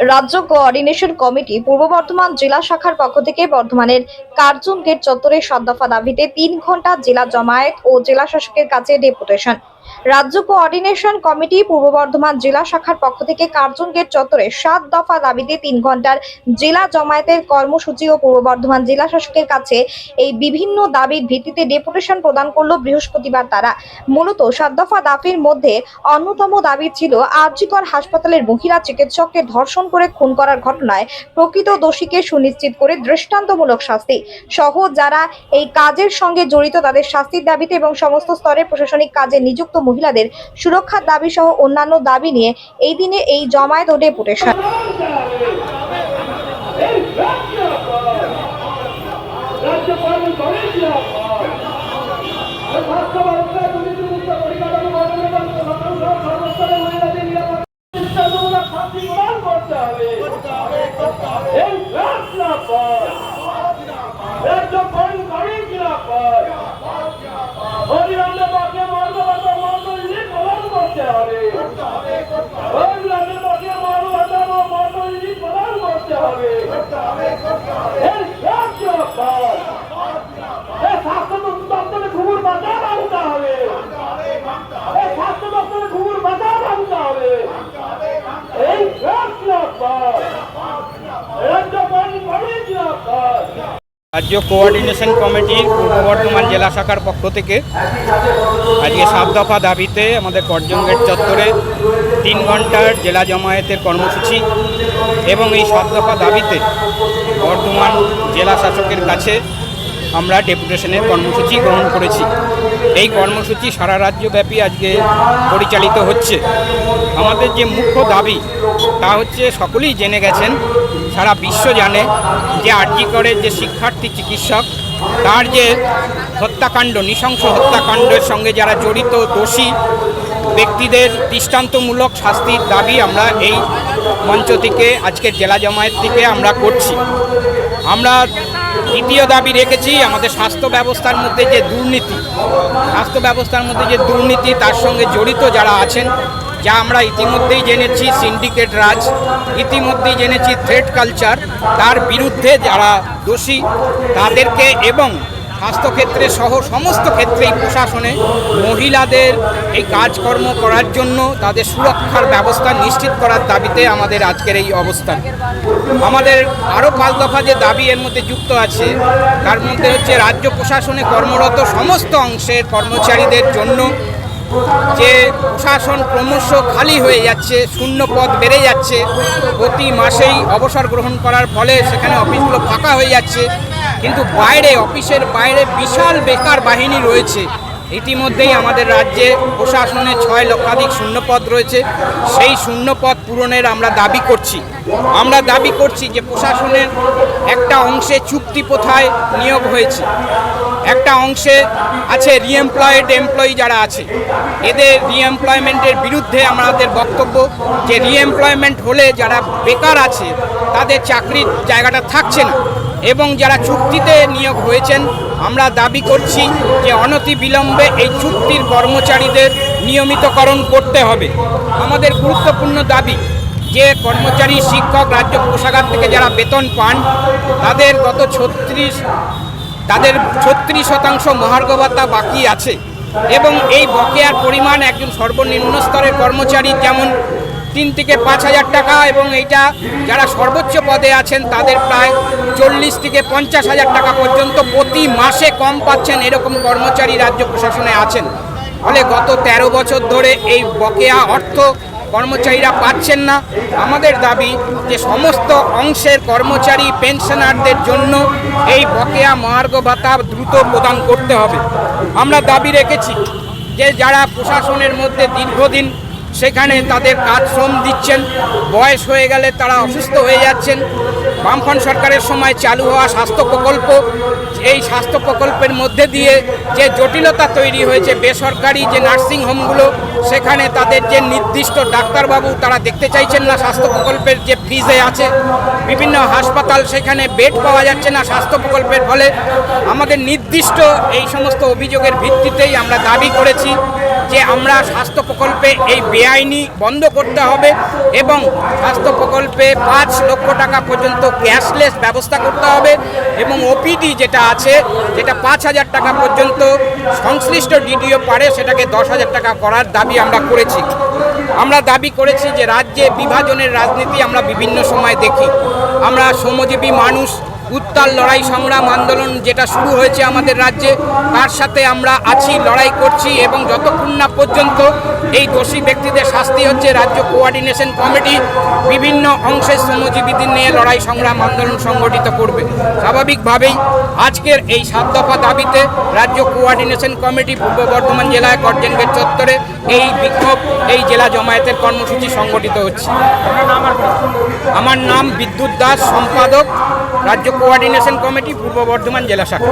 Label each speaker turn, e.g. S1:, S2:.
S1: রাজ্য coordination committee পূর্ব বর্ধমান জেলা শাখার পক্ষ থেকে বর্ধমানের কার্জন গেট চত্বরে সাত দফা দাবিতে তিন ঘণ্টা জেলা জমায়েত ও জেলা শাসকের কাছে ডেপুটেশন। রাজ্য কোঅর্ডিনেশন কমিটি পূর্ব বর্ধমান জেলা শাখার পক্ষ থেকে কার্জন গেট চত্বরে সাত দফা দাবিতে তিন ঘণ্টার জেলা জমায়েতের কর্মসূচি ও পূর্ব বর্ধমান জেলা শাসকের কাছে এই বিভিন্ন দাবির ভিত্তিতে ডেপুটেশন প্রদান করল বৃহস্পতিবার তারা। মূলত সাত দফা দাবির মধ্যে অন্যতম দাবি ছিল আরজিকর হাসপাতালের মহিলা চিকিৎসককে ধর্ষণ করে খুন করার ঘটনায় প্রকৃত দোষীকে সুনিশ্চিত করে দৃষ্টান্তমূলক শাস্তি। সহ যারা এই কাজের সঙ্গে জড়িত তাদের শাস্তির দাবিতে এবং সমস্ত স্তরের প্রশাসনিক কাজে নিযুক্ত মহিলাদের সুরক্ষার দাবি সহ অন্যান্য দাবি নিয়ে এই দিনে এই জমায়েত ও ডেপুটেশন
S2: রাজ্যপাল করেছিল স্বাস্থ্যবার্তা দুর্নীতিমুক্ত পরিকাঠামো গঠন এবং সর্বস্তরের মহিলাদের নিরাপত্তা শাস্তি প্রদান করতে হবে এই রাজ্যপাল রাজ্যপাল করেছিল অবিলম্বে পক্ষে মর্মগত মন্ডলী প্রদান করতে হবে অবিলম্বে পক্ষে মর্মগত মন্ডলী প্রদান করতে হবে এই রাজ্যপাল এই স্বাস্থ্য দপ্তরে করেছিল
S3: রাজ্য কোঅর্ডিনেশন কমিটির পূর্ব বর্ধমান জেলা শাখার পক্ষ থেকে আজকে সাত দফা দাবিতে আমাদের কর্জন গেট চত্বরে তিন ঘণ্টার জেলা জমায়েতের কর্মসূচি এবং এই সাত দফা দাবিতে বর্ধমান জেলা শাসকের কাছে আমরা ডেপুটেশনের কর্মসূচি গ্রহণ করেছি। এই কর্মসূচি সারা রাজ্যব্যাপী আজকে পরিচালিত হচ্ছে। আমাদের যে মুখ্য দাবি, তা হচ্ছে সকলেই জেনে গেছেন, সারা বিশ্ব জানে যে আরজিকরের যে শিক্ষার্থী চিকিৎসক তার যে হত্যাকাণ্ড, নৃশংস হত্যাকাণ্ডের সঙ্গে যারা জড়িত, দোষী ব্যক্তিদের দৃষ্টান্তমূলক শাস্তির দাবি আমরা এই মঞ্চ থেকে, আজকের জেলা জমায়েত থেকে আমরা করছি। আমরা দ্বিতীয় দাবি রেখেছি, আমাদের স্বাস্থ্য ব্যবস্থার মধ্যে যে দুর্নীতি, স্বাস্থ্য ব্যবস্থার মধ্যে যে দুর্নীতি, তার সঙ্গে জড়িত যারা আছেন যা আমরা ইতিমধ্যেই জেনেছি সিন্ডিকেট রাজ, ইতিমধ্যেই জেনেছি থ্রেড কালচার তার বিরুদ্ধে যারা দোষী, তাদেরকে এবং স্বাস্থ্যক্ষেত্রে সহ সমস্ত ক্ষেত্রেই প্রশাসনে মহিলাদের এই কাজকর্ম করার জন্য তাদের সুরক্ষার ব্যবস্থা নিশ্চিত করার দাবিতে আমাদের আজকের এই অবস্থান। আমাদের আরও পাঁচ দফা যে দাবি এর মধ্যে যুক্ত আছে, তার মধ্যে হচ্ছে রাজ্য প্রশাসনে কর্মরত সমস্ত অংশের কর্মচারীদের জন্য যে প্রশাসন ক্রমশ খালি হয়ে যাচ্ছে, শূন্য পদ বেড়ে যাচ্ছে, প্রতি মাসেই অবসর গ্রহণ করার ফলে সেখানে অফিসগুলো ফাঁকা হয়ে যাচ্ছে। কিন্তু বাইরে, অফিসের বাইরে বিশাল বেকার বাহিনী রয়েছে। ইতিমধ্যেই আমাদের রাজ্যে প্রশাসনে ছয় লক্ষাধিক শূন্যপদ রয়েছে। সেই শূন্যপদ পূরণের আমরা দাবি করছি। আমরা দাবি করছি যে প্রশাসনের অংশে চুক্তি প্রথায় নিয়োগ হয়েছে। একটা অংশে আছে রিএমপ্লয়েড এমপ্লয়ি যারা আছে, এদের রিএমপ্লয়মেন্টের বিরুদ্ধে আমাদের বক্তব্য যে রিএমপ্লয়মেন্ট হলে যারা বেকার আছে, তাদের চাকরির জায়গাটা থাকছে না। এবং যারা চুক্তিতে নিয়োগ হয়েছেন, আমরা দাবি করছি যে অনতি বিলম্বে এই চুক্তির কর্মচারীদের নিয়মিতকরণ করতে হবে। আমাদের গুরুত্বপূর্ণ দাবি যে কর্মচারী, শিক্ষক, রাজ্য কোষাগার থেকে যারা বেতন পান, তাদের গত ছত্রিশ, তাদের ছত্রিশ শতাংশ মহার্ঘ ভাতা বাকি আছে এবং এই বকেয়ার পরিমাণ একজন সর্বনিম্ন স্তরের কর্মচারী যেমন তিন থেকে পাঁচ হাজার টাকা এবং এইটা যারা সর্বোচ্চ পদে আছেন, তাদের প্রায় চল্লিশ থেকে পঞ্চাশ হাজার টাকা পর্যন্ত প্রতি মাসে কম পাচ্ছেন এরকম কর্মচারী রাজ্য প্রশাসনে আছেন। ফলে গত ১৩ বছর ধরে এই বকেয়া অর্থ কর্মচারীরা পাচ্ছেন না। আমাদের দাবি যে সমস্ত অংশের কর্মচারী, পেনশনারদের জন্য এই বকেয়া মহার্ঘ ভাতা দ্রুত প্রদান করতে হবে। আমরা দাবি রেখেছি যে যারা প্রশাসনের মধ্যে দীর্ঘদিন সেখানে তাদের কাজ শ্রম দিচ্ছেন, বয়স হয়ে গেলে তারা অসুস্থ হয়ে যাচ্ছেন, বামফ্রন্ট সরকারের সময় চালু হওয়া স্বাস্থ্য প্রকল্প, এই স্বাস্থ্য প্রকল্পের মধ্যে দিয়ে যে জটিলতা তৈরি হয়েছে, বেসরকারি যে নার্সিং হোমগুলো সেখানে তাদের যে নির্দিষ্ট ডাক্তারবাবু তারা দেখতে চাইছেন না, স্বাস্থ্য প্রকল্পের যে ফিজে আছে, বিভিন্ন হাসপাতাল সেখানে বেড পাওয়া যাচ্ছে না স্বাস্থ্য প্রকল্পের ফলে। আমাদের নির্দিষ্ট এই সমস্ত অভিযোগের ভিত্তিতেই আমরা দাবি করেছি যে আমরা স্বাস্থ্য প্রকল্পে এই বেআইনি বন্ধ করতে হবে এবং স্বাস্থ্য প্রকল্পে পাঁচ লক্ষ টাকা পর্যন্ত ক্যাশলেস ব্যবস্থা করতে হবে এবং ওপিডি যেটা আছে, যেটা পাঁচ হাজার টাকা পর্যন্ত সংশ্লিষ্ট ডিডিও পারে, সেটাকে দশ হাজার টাকা করার দাবি আমরা করেছি। আমরা দাবি করেছি যে রাজ্যে বিভাজনের রাজনীতি আমরা বিভিন্ন সময় দেখি। আমরা শ্রমজীবী মানুষ উত্তাল লড়াই সংগ্রাম আন্দোলন যেটা শুরু হয়েছে আমাদের রাজ্যে, তার সাথে আমরা আছি, লড়াই করছি এবং যতক্ষণ না পর্যন্ত এই দোষী ব্যক্তিদের শাস্তি হচ্ছে, রাজ্য কোঅর্ডিনেশন কমিটি বিভিন্ন অংশের শ্রমজীবীদের নিয়ে লড়াই সংগ্রাম আন্দোলন সংগঠিত করবে। স্বাভাবিকভাবেই আজকের এই সাত দফা দাবিতে রাজ্য কোঅর্ডিনেশন কমিটি পূর্ব বর্ধমান জেলায় গর্জেন গেট চত্বরে এই বিক্ষোভ, এই জেলা জমায়েতের কর্মসূচি সংগঠিত হচ্ছে। আমার নাম বিদ্যুৎ দাস, সম্পাদক, রাজ্য কোঅর্ডিনেশন কমিটি পূর্ব বর্ধমান জেলা শাখা।